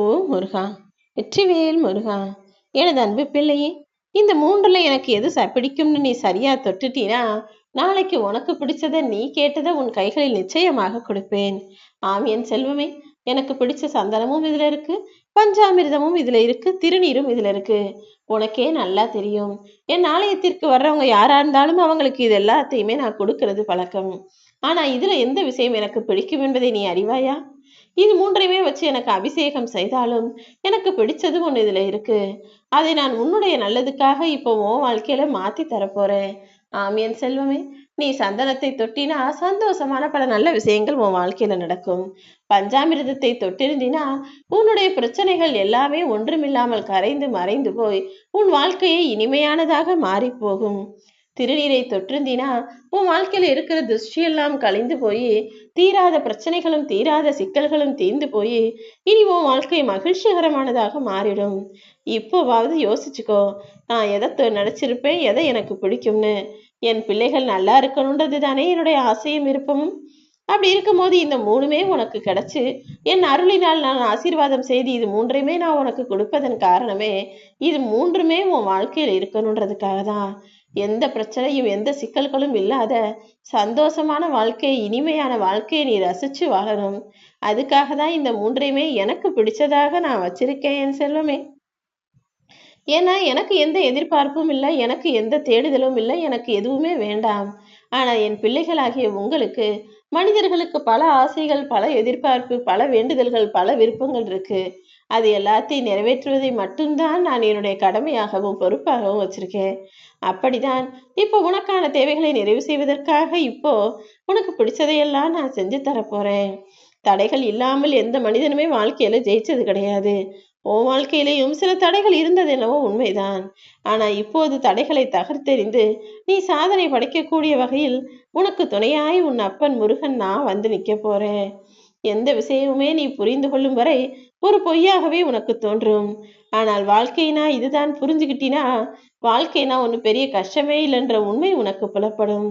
ஓ முருகா. வெற்றிவேல் முருகா. எனது அன்பு பிள்ளையே இந்த மூன்றுல எனக்கு எது பிடிக்கும்னு நீ சரியா தொட்டுட்டீனா நாளைக்கு உனக்கு பிடிச்சத நீ கேட்டதை உன் கைகளில் நிச்சயமாக கொடுப்பேன். ஆம் என் செல்வமே எனக்கு பிடிச்ச சந்தனமும் இதுல இருக்கு பஞ்சாமிர்தமும் இதுல இருக்கு திருநீரும் இதுல இருக்கு. உனக்கே நல்லா தெரியும். என் ஆலயத்திற்கு வர்றவங்க யாரா இருந்தாலும் அவங்களுக்கு இது எல்லாத்தையுமே நான் கொடுக்கறது பழக்கம். ஆனா இதுல எந்த விஷயம் எனக்கு பிடிக்கும் என்பதை நீ அறிவாயா? இது மூன்றையுமே வச்சு எனக்கு அபிஷேகம் செய்தாலும் எனக்கு பிடிச்சது ஒன்று இதுல இருக்கு. அதை நான் உன்னுடைய நல்லதுக்காக இப்போ உன் வாழ்க்கையில மாத்தி தரப்போறேன். ஆம் என் செல்வமே. நீ சந்தனத்தை தொட்டினா சந்தோஷமான பல நல்ல விஷயங்கள் உன் வாழ்க்கையில நடக்கும். பஞ்சாமிர்தத்தை தொட்டிருந்தினா உன்னுடைய பிரச்சனைகள் எல்லாமே ஒன்றுமில்லாமல் கரைந்து மறைந்து போய் உன் வாழ்க்கையை இனிமையானதாக மாறி போகும் திருநீரை தொற்றிருந்தினா உன் வாழ்க்கையில் இருக்கிற திருஷ்டியெல்லாம் கழிந்து போய் தீராத பிரச்சனைகளும் தீராத சிக்கல்களும் தீர்ந்து போய் இனி உன் வாழ்க்கை மகிழ்ச்சிகரமானதாக மாறிடும் இப்போவாவது யோசிச்சுக்கோ நான் எதை நினைச்சிருப்பேன் எதை எனக்கு பிடிக்கும்னு? என் பிள்ளைகள் நல்லா இருக்கணுன்றது தானே என்னுடைய ஆசையும் விருப்பமும்? அப்படி இருக்கும்போது இந்த மூணுமே உனக்கு கிடைச்சு என் அருளினால் நான் ஆசீர்வாதம் செய்து இது மூன்றையுமே நான் உனக்கு கொடுப்பதன் காரணமே இது மூன்றுமே உன் வாழ்க்கையில் இருக்கணுன்றதுக்காக தான் எந்த பிரச்சனையும் எந்த சிக்கல்களும் இல்லாத சந்தோஷமான வாழ்க்கை இனிமையான வாழ்க்கையை நீ ரசிச்சு வாழணும். அதுக்காக தான் இந்த மூன்றையுமே எனக்கு பிடிச்சதாக நான் வச்சிருக்கேன் என் செல்வமே. ஏன்னா எனக்கு எந்த எதிர்பார்ப்பும் இல்லை எனக்கு எந்த தேடுதலும் இல்லை எனக்கு எதுவுமே வேண்டாம். ஆனா என் பிள்ளைகளாகிய உங்களுக்கு மனிதர்களுக்கு பல ஆசைகள் பல எதிர்பார்ப்பு பல வேண்டுதல்கள் பல விருப்பங்கள் இருக்கு. அது எல்லாத்தையும் நிறைவேற்றுவதை மட்டும்தான் நான் என்னுடைய கடமையாகவும் பொறுப்பாகவும் வச்சிருக்கேன். அப்படிதான் இப்போ உனக்கான தேவைகளை நிறைவு செய்வதற்காக இப்போ உனக்கு பிடிச்சதையெல்லாம் நான் செஞ்சு தரப்போறேன். தடைகள் இல்லாமல் எந்த மனிதனுமே வாழ்க்கையில ஜெயிச்சது கிடையாது. உன் வாழ்க்கையிலேயும் சில தடைகள் இருந்தது என்னவோ உண்மைதான். ஆனா இப்போது தடைகளை தகர்த்தெறிந்து நீ சாதனை படைக்கக்கூடிய வகையில் உனக்கு துணையாய் உன் அப்பன் முருகன் நான் வந்து நிக்க போறேன். எந்த விஷயமுமே நீ புரிந்து கொள்ளும் வரை ஒரு பொய்யாகவே உனக்கு தோன்றும். ஆனால் வாழ்க்கைனா இதுதான் புரிஞ்சுக்கிட்டினா வாழ்க்கைனா ஒன்று பெரிய கஷ்டமே இல்லைன்ற உண்மை உனக்கு புலப்படும்.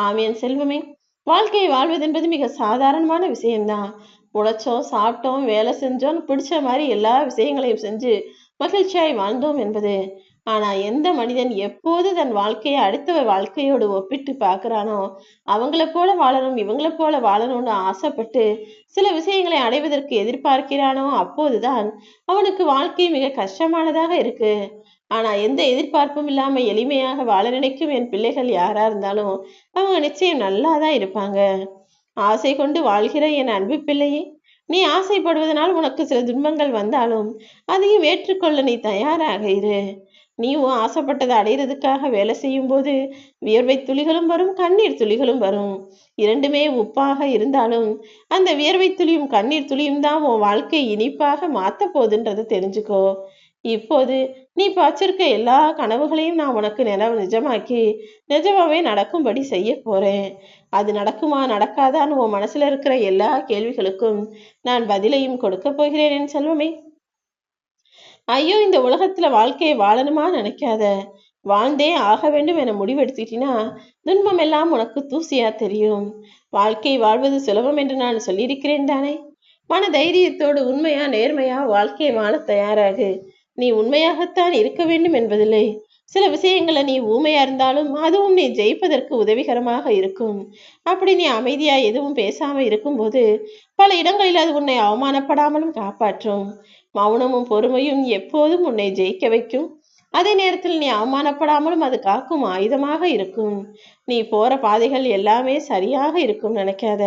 ஆமியன் செல்வமே வாழ்க்கையை வாழ்வதென்பது மிக சாதாரணமான விஷயம்தான். உழைச்சோம் சாப்பிட்டோம் வேலை செஞ்சோம் பிடிச்ச மாதிரி எல்லா விஷயங்களையும் செஞ்சு மகிழ்ச்சியாய் வாழ்ந்தோம் என்பது. ஆனா எந்த மனிதன் எப்போது தன் வாழ்க்கையை அடுத்த வாழ்க்கையோடு ஒப்பிட்டு பார்க்குறானோ அவங்கள போல வாழணும் இவங்கள போல வாழணும்னு ஆசைப்பட்டு சில விஷயங்களை அடைவதற்கு எதிர்பார்க்கிறானோ அப்போதுதான் அவனுக்கு வாழ்க்கை மிக கஷ்டமானதாக இருக்கு. ஆனா எந்த எதிர்பார்ப்பும் இல்லாம எளிமையாக வாழ நினைக்கும் என் பிள்ளைகள் யாரா இருந்தாலும் அவங்க நிச்சயம் நல்லாதான் இருப்பாங்க. ஆசை கொண்டு வாழ்கிற என் அன்பு பிள்ளையே நீ ஆசைப்படுவதனால் உனக்கு சில துன்பங்கள் வந்தாலும் அதையும் ஏற்றுக்கொள்ள நீ தயாராக இரு. நீயும் ஆசைப்பட்டதை அடையிறதுக்காக வேலை செய்யும் போது வியர்வை துளிகளும் வரும் கண்ணீர் துளிகளும் வரும். இரண்டுமே உப்பாக இருந்தாலும் அந்த வியர்வை துளியும் கண்ணீர் துளியும் தான் உன் வாழ்க்கை இனிப்பாக மாத்த போகுதுன்றதை தெரிஞ்சுக்கோ. இப்போது நீ வச்சிருக்க எல்லா கனவுகளையும் நான் உனக்கு நினைவு நிஜமாக்கி நிஜமாவே நடக்கும்படி செய்ய போறேன். அது நடக்குமா நடக்காதான்னு உன் மனசுல இருக்கிற எல்லா கேள்விகளுக்கும் நான் பதிலையும் கொடுக்க போகிறேன் என் செல்வமே. ஐயோ இந்த உலகத்துல வாழ்க்கையை வாழணுமா நினைக்காத? வாழ்ந்தே ஆக வேண்டும் என முடிவெடுத்துட்டினா துன்பம் எல்லாம் உனக்கு தூசியா தெரியும். வாழ்க்கை வாழ்வது சுலபம் என்று நான் சொல்லியிருக்கிறேன் தானே? மன தைரியத்தோடு உண்மையா நேர்மையா வாழ்க்கையை வாழ தயாராகு. நீ உண்மையாகத்தான் இருக்க வேண்டும் என்பதில்லை. சில விஷயங்களை நீ ஊமையா இருந்தாலும் அதுவும் நீ ஜெயிப்பதற்கு உதவிகரமாக இருக்கும். அப்படி நீ அமைதியா எதுவும் பேசாம இருக்கும்போது பல இடங்களில் அது உன்னை அவமானப்படாமலும் காப்பாற்றும். மௌனமும் பொறுமையும் எப்போதும் உன்னை ஜெயிக்க வைக்கும். அதே நேரத்தில் நீ அவமானப்படாமலும் அது காக்கும் ஆயுதமாக இருக்கும். நீ போற பாதைகள் எல்லாமே சரியாக இருக்கும் நினைக்காத.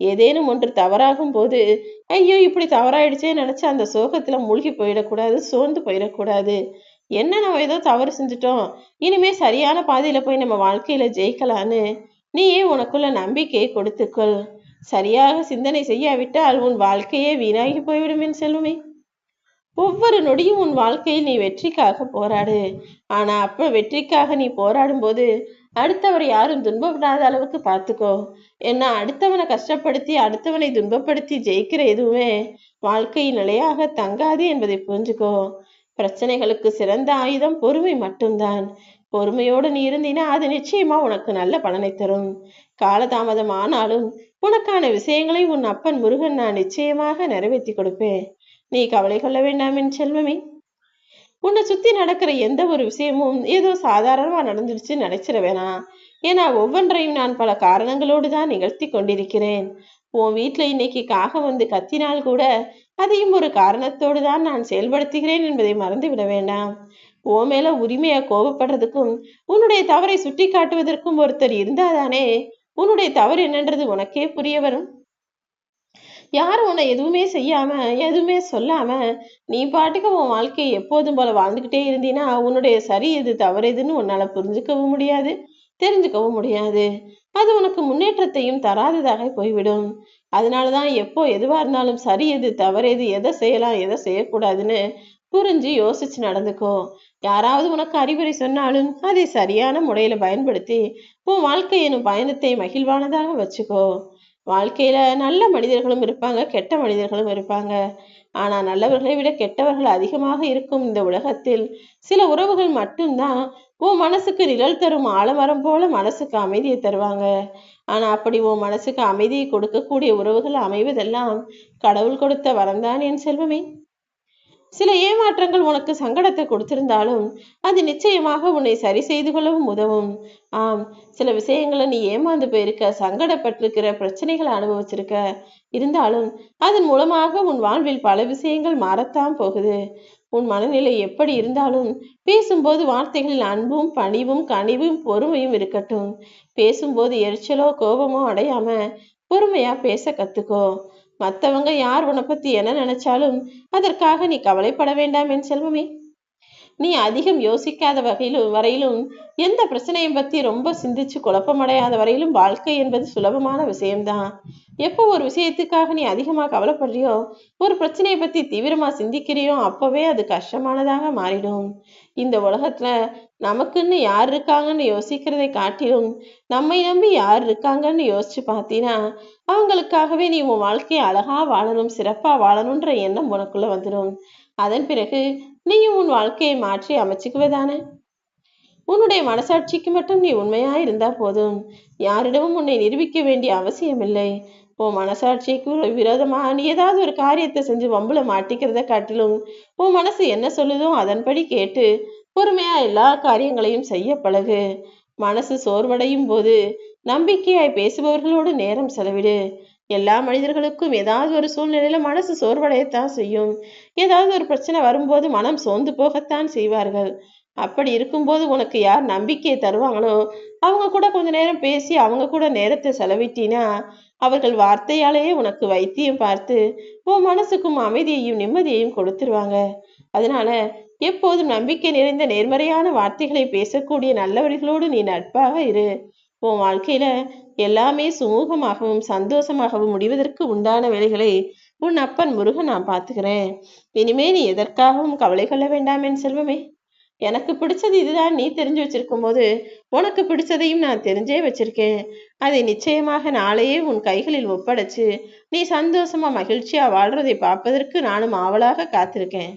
ஏதேனும் ஒன்று தவறாகும் போது ஐயோ இப்படி தவறாயிடுச்சே நினைச்சு அந்த சோகத்துல மூழ்கி போயிடக்கூடாது சோர்ந்து போயிடக்கூடாது. என்ன நம்ம ஏதோ தவறு செஞ்சுட்டோம். இனிமே சரியான பாதையில போய் நம்ம வாழ்க்கையில ஜெயிக்கலான்னு நீயே உனக்குள்ள நம்பிக்கையை கொடுத்துக்கொள். சரியாக சிந்தனை செய்யாவிட்டால் உன் வாழ்க்கையே வீணாகி போய்விடும் என் செல்வமே. ஒவ்வொரு நொடியும் உன் வாழ்க்கையில் நீ வெற்றிக்காக போராடு. ஆனா அப்ப வெற்றிக்காக நீ போராடும் போது அடுத்தவர் யாரும் துன்பப்படாத அளவுக்கு பார்த்துக்கோ. ஏன்னா அடுத்தவனை கஷ்டப்படுத்தி அடுத்தவனை துன்பப்படுத்தி ஜெயிக்கிற எதுவுமே வாழ்க்கையின் நிலையாக தங்காது என்பதை புரிஞ்சுக்கோ. பிரச்சனைகளுக்கு சிறந்த ஆயுதம் பொறுமை மட்டும்தான். பொறுமையோடு நீ இருந்தினா அது நிச்சயமா உனக்கு நல்ல பலனை தரும். காலதாமதம் ஆனாலும் உனக்கான விஷயங்களை உன் அப்பன் முருகன் நான் நிச்சயமாக நிறைவேற்றி கொடுப்பேன். நீ கவலை கொள்ள வேண்டாம் என் செல்வமே. உன்னை சுத்தி நடக்கிற எந்த ஒரு விஷயமும் ஏதோ சாதாரணமா நடந்துடுச்சு நினைச்சிட வேணாம் ஏன்னா ஒவ்வொன்றையும் நான் பல காரணங்களோடு தான் நிகழ்த்தி கொண்டிருக்கிறேன். உன் வீட்டுல இன்னைக்கு காகம் வந்து கத்தினால் கூட அதையும் ஒரு காரணத்தோடு தான் நான் செயல்படுத்துகிறேன் என்பதை மறந்து விட வேண்டாம். உன் மேல உரிமையா கோபப்படுறதுக்கும் உன்னுடைய தவறை சுட்டி காட்டுவதற்கும் ஒருத்தர் இருந்தாதானே உன்னுடைய தவறு என்னன்றது உனக்கே புரிய வரும். யாரும் உன்னை எதுவுமே செய்யாம எதுவுமே சொல்லாம நீ பாட்டுக்கு உன் வாழ்க்கையை எப்போதும் போல வாழ்ந்துக்கிட்டே இருந்தீன்னா உன்னுடைய சரி எது தவறு எதுன்னு உன்னால புரிஞ்சுக்கவும் முடியாது தெரிஞ்சுக்கவும் முடியாது. அது உனக்கு முன்னேற்றத்தையும் தராததாக போய்விடும். அதனாலதான் எப்போ எதுவா இருந்தாலும் சரி எது தவறு எது எதை செய்யலாம் எதை செய்யக்கூடாதுன்னு புரிஞ்சு யோசிச்சு நடந்துக்கோ. யாராவது உனக்கு அறிவுரை சொன்னாலும் அதை சரியான முறையில பயன்படுத்தி உன் வாழ்க்கை எனும் பயணத்தை மகிழ்வானதாக வச்சுக்கோ. வாழ்க்கையில நல்ல மனிதர்களும் இருப்பாங்க கெட்ட மனிதர்களும் இருப்பாங்க. ஆனா நல்லவர்களை விட கெட்டவர்கள் அதிகமாக இருக்கும் இந்த உலகத்தில். சில உறவுகள் மட்டும்தான் உன் மனசுக்கு நிழல் தரும் ஆலமரம் போல மனசுக்கு அமைதியை தருவாங்க. ஆனா அப்படி உன் மனசுக்கு அமைதியை கொடுக்கக்கூடிய உறவுகள் அமைவதெல்லாம் கடவுள் கொடுத்த வரம்தான் என் செல்வமே. சில ஏமாற்றங்கள் உனக்கு சங்கடத்தை கொடுத்திருந்தாலும் அது நிச்சயமாக உன்னை சரி செய்து கொள்ளவும் உதவும். ஆம் சில விஷயங்களை நீ ஏமாந்து போயிருக்க சங்கடப்பட்டிருக்கிற பிரச்சனைகளை அனுபவிச்சிருக்க. இருந்தாலும் அதன் மூலமாக உன் வாழ்வில் பல விஷயங்கள் மாறத்தான் போகுது. உன் மனநிலை எப்படி இருந்தாலும் பேசும்போது வார்த்தைகளில் அன்பும் பணிவும் கனிவும் பொறுமையும் இருக்கட்டும். பேசும்போது எரிச்சலோ கோபமோ அடையாம பொறுமையா பேச கத்துக்கோ. மற்றவங்க யார் உன்னை பத்தி என்ன நினைச்சாலும் அதற்காக நீ கவலைப்பட வேண்டாம் என் செல்வமே. நீ அதிகம் யோசிக்காத வகையிலும் வரையிலும் எந்த பிரச்சனையும் பத்தி ரொம்ப சிந்திச்சு குழப்பமடையாத வரையிலும் வாழ்க்கை என்பது சுலபமான விஷயம்தான். எப்போ ஒரு விஷயத்துக்காக நீ அதிகமா கவலைப்படுறியோ ஒரு பிரச்சனையை பத்தி தீவிரமா சிந்திக்கிறியோ அப்பவே அது கஷ்டமானதாக மாறிடும். இந்த உலகத்துல நமக்குன்னு யார் இருக்காங்கன்னு யோசிக்கிறதை காட்டிலும் நம்மை நம்பி யார் இருக்காங்கன்னு யோசிச்சு பார்த்தீங்கன்னா அவங்களுக்காகவே நீ உன் வாழ்க்கையை அழகா வாழணும் சிறப்பா வாழணுன்ற எண்ணம் உனக்குள்ள வந்துடும் அதன் பிறகு நீயும் உன் வாழ்க்கையை மாற்றி அமைச்சுக்குவதானே? உன்னுடைய மனசாட்சிக்கு மட்டும் நீ உண்மையா இருந்தா போதும். யாரிடமும் உன்னை நிரூபிக்க வேண்டிய அவசியம் இல்லை உன் மனசாட்சிக்கு விரோதமா நீ ஏதாவது ஒரு காரியத்தை செஞ்சு வம்புல மாட்டிக்கிறத காட்டிலும் உன் மனசு என்ன சொல்லுதோ அதன்படி கேட்டு பொறுமையா எல்லா காரியங்களையும் செய்ய பழகு. மனசு சோர்வடையும் போது நம்பிக்கையாய் பேசுபவர்களோடு நேரம் செலவிடு. எல்லா மனிதர்களுக்கும் ஏதாவது ஒரு சூழ்நிலையில மனசு சோர்வடையத்தான் செய்யும். ஏதாவது ஒரு பிரச்சனை வரும்போது மனம் சோர்ந்து போகத்தான் செய்வார்கள். அப்படி இருக்கும்போது உனக்கு யார் நம்பிக்கையை தருவாங்களோ அவங்க கூட கொஞ்ச நேரம் பேசி அவங்க கூட நேரத்தை செலவிட்டினா அவர்கள் வார்த்தையாலேயே உனக்கு வைத்தியம் பார்த்து உன் மனசுக்கும் அமைதியையும் நிம்மதியையும் கொடுத்துருவாங்க. அதனால எப்போதும் நம்பிக்கை நிறைந்த நேர்மறையான வார்த்தைகளை பேசக்கூடிய நல்லவர்களோடு நீ நட்பாக இரு. உன் வாழ்க்கையில எல்லாமே சுமூகமாகவும் சந்தோஷமாகவும் முடிவதற்கு உண்டான வேலைகளை உன் அப்பன் முருகன் நான் பார்த்துக்கிறேன். இனிமே நீ எதற்காகவும் கவலை கொள்ள வேண்டாம் என் செல்வமே. எனக்கு பிடிச்சது இதுதான். நீ தெரிஞ்சு வச்சிருக்கும் போது உனக்கு பிடிச்சதையும் நான் தெரிஞ்சே வச்சிருக்கேன். அதை நிச்சயமாக நாளையே உன் கைகளில் ஒப்படைச்சு நீ சந்தோஷமா மகிழ்ச்சியா வாழ்றதை பார்ப்பதற்கு நானும் ஆவலாக காத்திருக்கேன்.